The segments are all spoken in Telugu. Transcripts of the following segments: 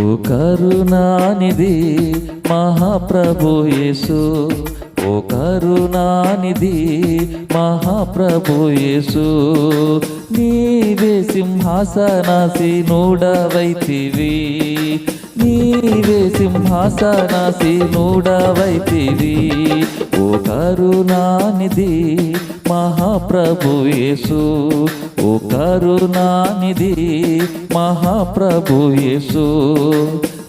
ఓ కరుణానిధి మహాప్రభు యేసు. ఓ కరుణానిధి మహాప్రభు యేసు. నీవే సింహాసనాసి సింహాసనాసీనుడవైతివి. నీవే సింహాసనాసీనుడవైతివి. ఓ కరుణానిధి మహాప్రభుయేసు ఓ కరుణానిధి మహాప్రభుయేసు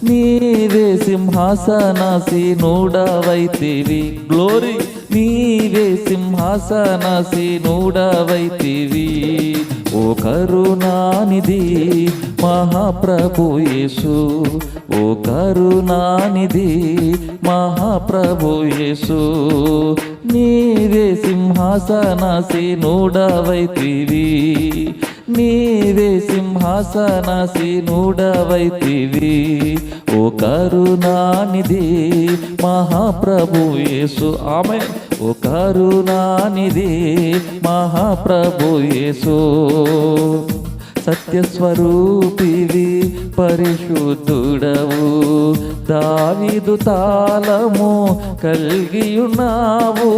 నీవే సింహాసనాసీనుడవైతివి. గ్లోరీ నీవే సింహాసనాసీనుడవైతివి ఓ కరుణానిధి మహాప్రభు యేసు. ఓ కరుణానిధి మహాప్రభు యేసు. నీవే సింహాసనాసీనుడవైతివి నీవే సింహాసనాసీనుడవైతివి ఓ కరుణానిధి మహాప్రభు యేసు ఆమె ఓ కరుణానిధి మహాప్రభు యేసు. సత్యస్వరూపివి పరిశుద్ధుడవు. దావిదు తాళము కలిగియున్నావు.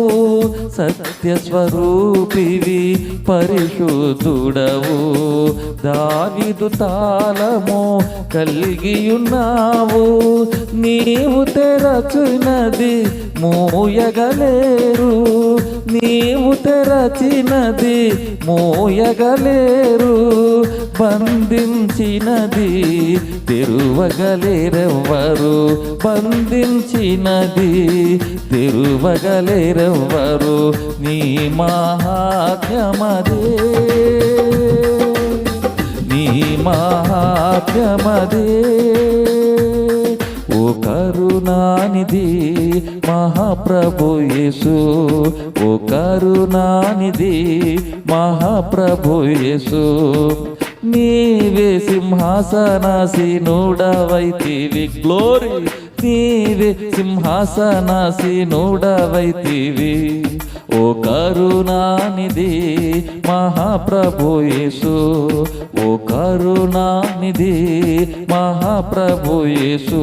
సత్యస్వరూపివి పరిశుద్ధుడవు. దావిదు తాళము కలిగియున్నావు. నీవు తెరచునది మోయగలేరు. నీవు తెరచినది మోయగలేరు. బంధించినది తెరువగలేరెవ్వరు. బంధించినది తెరువగలేరెవ్వరు. నీ మహాత్మదే నీ మహాత్మదే కరుణానిధి మహాప్రభు యేసు. ఓ కరుణానిధి మహాప్రభు యేసు. నీవే సింహాసనాసీనుడవైతివి. గ్లోరీ! నీవే సింహాసనాసీనుడవైతివి. ఓ కరుణానిధి మహాప్రభు యేసు. ఓ కరుణానిధి మహాప్రభు యేసు.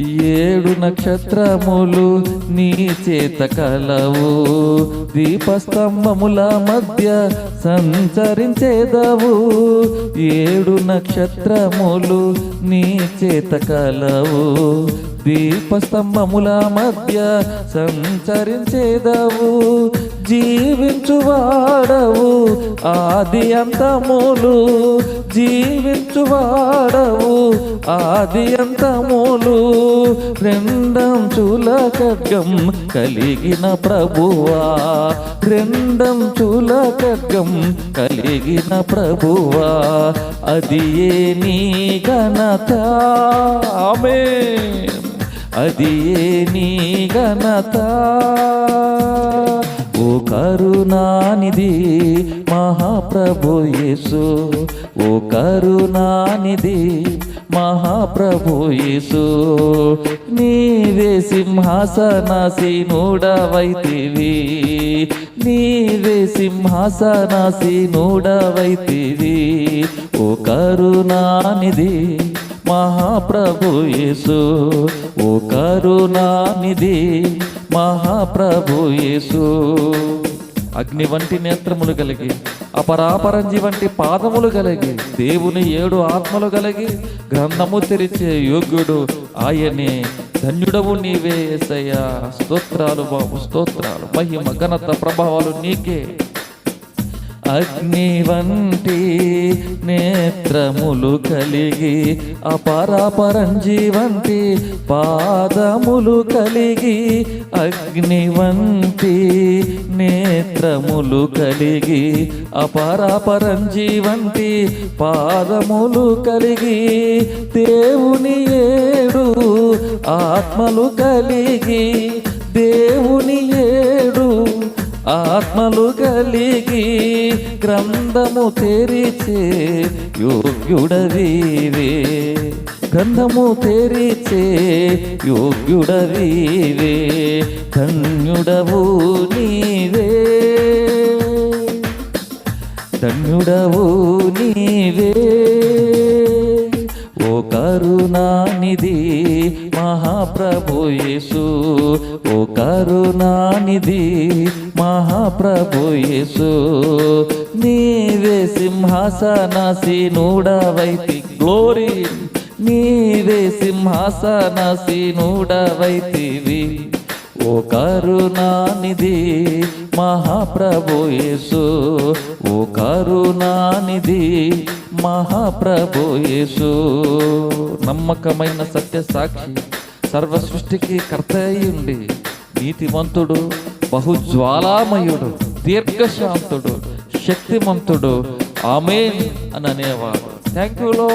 ఏడు నక్షత్రములు నీ చేత కలవు. దీపస్తంభముల మధ్య సంచరించేదవు. ఏడు నక్షత్రములు నీ చేత కలవు. దీపస్తంభముల మధ్య సంచరించేదవు. జీవించువాడవు. ఆది అంతములు జీవించువాడవు. ఆది అంతములు రెండం చుల కలిగిన ప్రభువా. రెండం చుల కలిగిన ప్రభువా. అది ఏ నీ ఘనత? ఆమె అది ఏ నీ ఘనత? ఓ కరుణానిధి మహాప్రభు యేసు. ఓ కరుణానిధి మహాప్రభు యేసు. నీవే సింహాసనాసీనుడవైతివి. నీవే సింహాసనాసీనుడవైతివి. ఓ కరుణానిధి మహాప్రభు యేసు ఓ కరుణానిధి మహాప్రభు యేసు. అగ్ని వంటి నేత్రములు కలిగి అపరాపరంజి వంటి పాదములు కలిగి దేవుని ఏడు ఆత్మలు కలిగి గ్రంథము తెరిచే యోగ్యుడు ఆయనే. ధన్యుడవు నీవే ఏసయ్యా. స్తోత్రాలు బాబు స్తోత్రాలు. మహిమ ఘనత ప్రభావాలు నీకే. అగ్ని వంటి నేత్రములు కలిగి అపరాపరంజి వంటి పాదములు కలిగి అగ్ని వంటి నేత్రములు కలిగి అపరాపరంజి వంటి పాదములు కలిగి దేవుని ఏడు ఆత్మలు కలిగి దేవుని ఏడు ఆత్మలు కలిగి గ్రంథము తెరిచే యోగ్యుడవీవే. గ్రంథము తెరిచే యోగ్యుడవీవే. ధన్యుడవు నీవే. ధన్యుడవు నీవే. ఓ కరుణానిధి మహాప్రభు యేసు ఓ కరుణానిధి మహాప్రభుయేసు నీవే సింహాసనసీనుడవైతి. గ్లోరీ! నీవే సింహాసనసీనుడవైతివి. ఓ కరుణానిధి మహాప్రభుయేసు ఓ కరుణానిధి మహాప్రభుయేసు నమ్మకమైన సత్య సాక్షి సర్వ సృష్టికి కర్త అయ్యుండి నీతిమంతుడు బహుజ్వాలామయుడు దీర్ఘశాంతుడు శక్తిమంతుడు. ఆమెన్ అని అనేవాడు. థ్యాంక్ యూ లో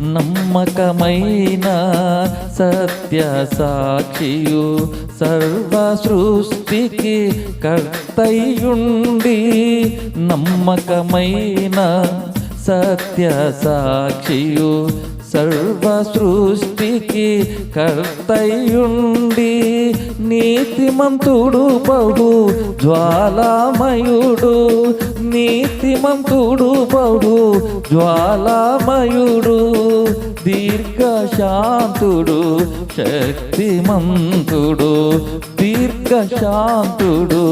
నమ్మకమైన సత్య సాక్షియు సర్వ సృష్టికి కర్తయుండి నమ్మకమైన సత్య సాక్షియు సర్వ సృష్టికి కర్తయుండి నీతిమంతుడు బహు జ్వాలామయుడు. నీతిమంతుడు బహు జ్వాలామయుడు. దీర్ఘశాంతుడు శక్తిమంతుడు. దీర్ఘశాంతుడు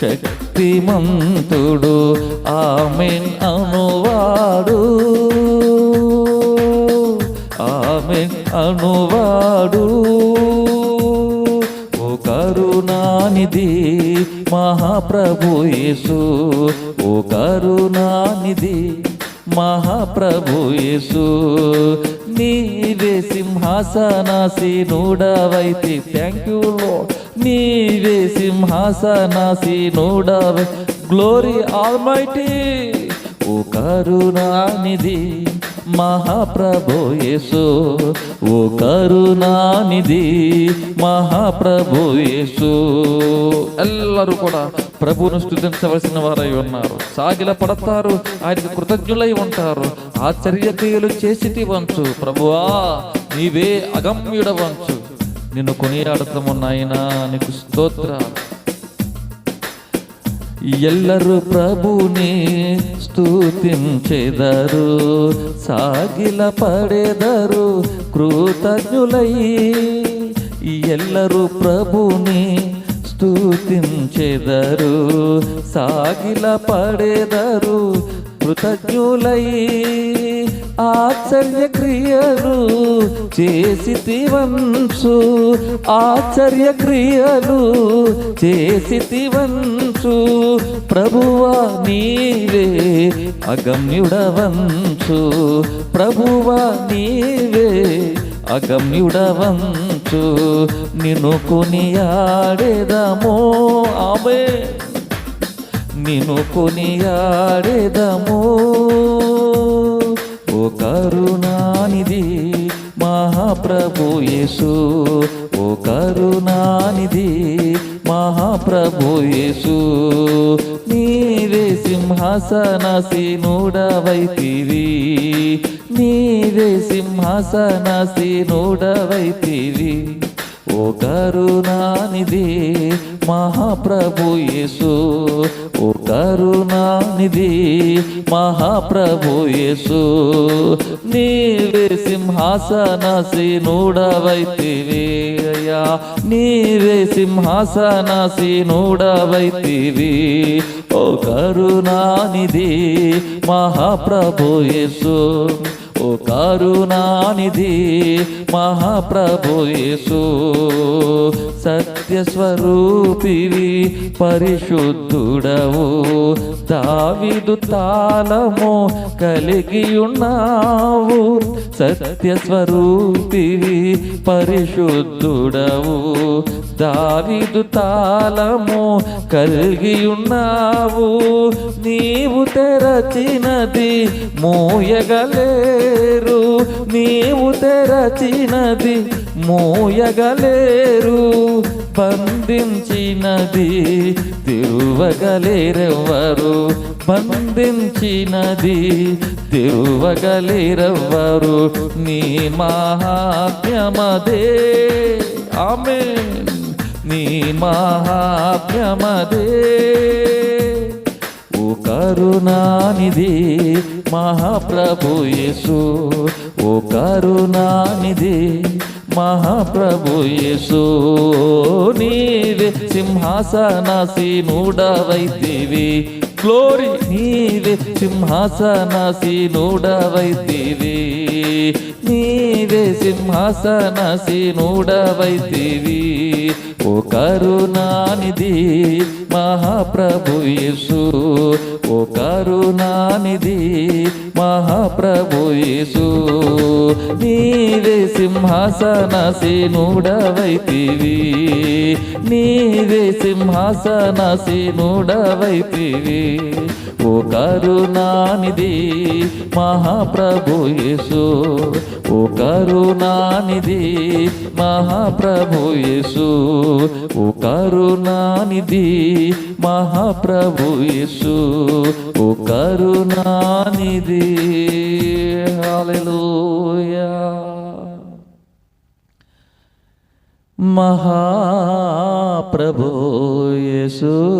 శక్తిమంతుడు. ఆమెన్ అనువాడు. ఆమె అనువాడు. ఓ కరుణానిధి మహాప్రభు యేసు. ఓ కరుణానిధి మహాప్రభు యేసు. నీవే సింహాసనాసీనుడవైతే. థ్యాంక్ యూ లో నీవే సింహాసనాసీనుడవై. గ్లోరీ ఆల్మైటీ ఓ కరుణానిధి మహాప్రభు యేసు ఓ కరుణానిధి మహాప్రభు యేసు ಎಲ್ಲರೂ ಕೂಡ ప్రభువును స్థుతించవలసిన వారై ఉన్నారు సాగిల పడతారు ఆయనకు కృతజ్ఞులై ఉంటారు ఆశ్చర్యక్రియలు చేసి వంచు ప్రభువా నీవే అగమ్యుడ వంచు నిన్ను కొనియాడతాము నాయనా నీకు స్తోత్రాలు ಎಲ್ಲರೂ ಪ್ರಭುನೇ ಸ್ತುತಿಂಚೆದರು ಸಾಗಿಲ ಪಡೆದರು ಕೃತಜ್ಞುಲೈ ಎಲ್ಲರೂ ಪ್ರಭುನೇ ಸ್ತುತಿಂಚೆದರು ಸಾಗಿಲ ಪಡೆದರು కృతజ్ఞులై ఆశ్చర్య క్రియలు చేసి వంశు ఆశ్చర్య క్రియలు చేసి వంశు ప్రభువా నీవే అగమ్యుడవంశు. ప్రభువా నీవే అగమ్యుడవంచు నిన్ను కొనియాడేదమో ఆమె నిను కొనియాడేదము. ఓ కరుణానిధి మహాప్రభు యేసు. ఓ కరుణానిధి మహాప్రభు యేసు. నీవే సింహాసనసీనుడవైతివి. నీవే సింహాసనసీనుడవైతివి. ఓ కరుణానిధి మహాప్రభు యేసు. ఓ కరుణానిధి మహాప్రభు యేసు. నీవే సింహాసనసీనుడవైతివి అయ్యా. నీవే సింహాసనసీనుడవైతివి ఓ కరుణానిధి మహాప్రభు యేసు. ఓ కరుణానిధి మహాప్రభుయేసు సత్యస్వరూపివి పరిశుద్ధుడవు. దావిదు తాళము కలిగి ఉన్నావు సత్యస్వరూపివి పరిశుద్ధుడవు. దావిదు తాళము కలిగి ఉన్నావు నీ తెరచినది మోయగలేరు. నీవు తెరచినది మోయగలేరు. బంధించినది తిరువగలేరెవ్వరు. బంధించినది తిరువగలేరెవ్వరు. నీ మహాత్మ్యమదే. ఆమె నీ మహాత్మ్యమదే. ఓ కరుణానిధి మహాప్రభు యేసు. ఓ కరుణానిధి మహాప్రభు యేసు. నీవే సింహాసనాసీనుడవైతివి. గ్లోరీ నీవే సింహాసనాసీనుడవైతివి. నీవే సింహాసనాసీనుడవైతివి. ఓ కరుణానిధి మహాప్రభు యేసు. ఓ కరుణానిధి మహాప్రభు యేసు. నీవే సింహాసన సింహాసనాసీనుడవైతివి నీవే సింహాసన సింహాసనాసీనుడవైతివి ఓ కరుణానిధి మహాప్రభు యేసు. ఓ కరుణానిధి మహాప్రభు యేసు. ఓ కరుణానిధి మహాప్రభు యేసు. ఓ కరుణానిధి. హల్లెలూయా. మహాప్రభు యేసు.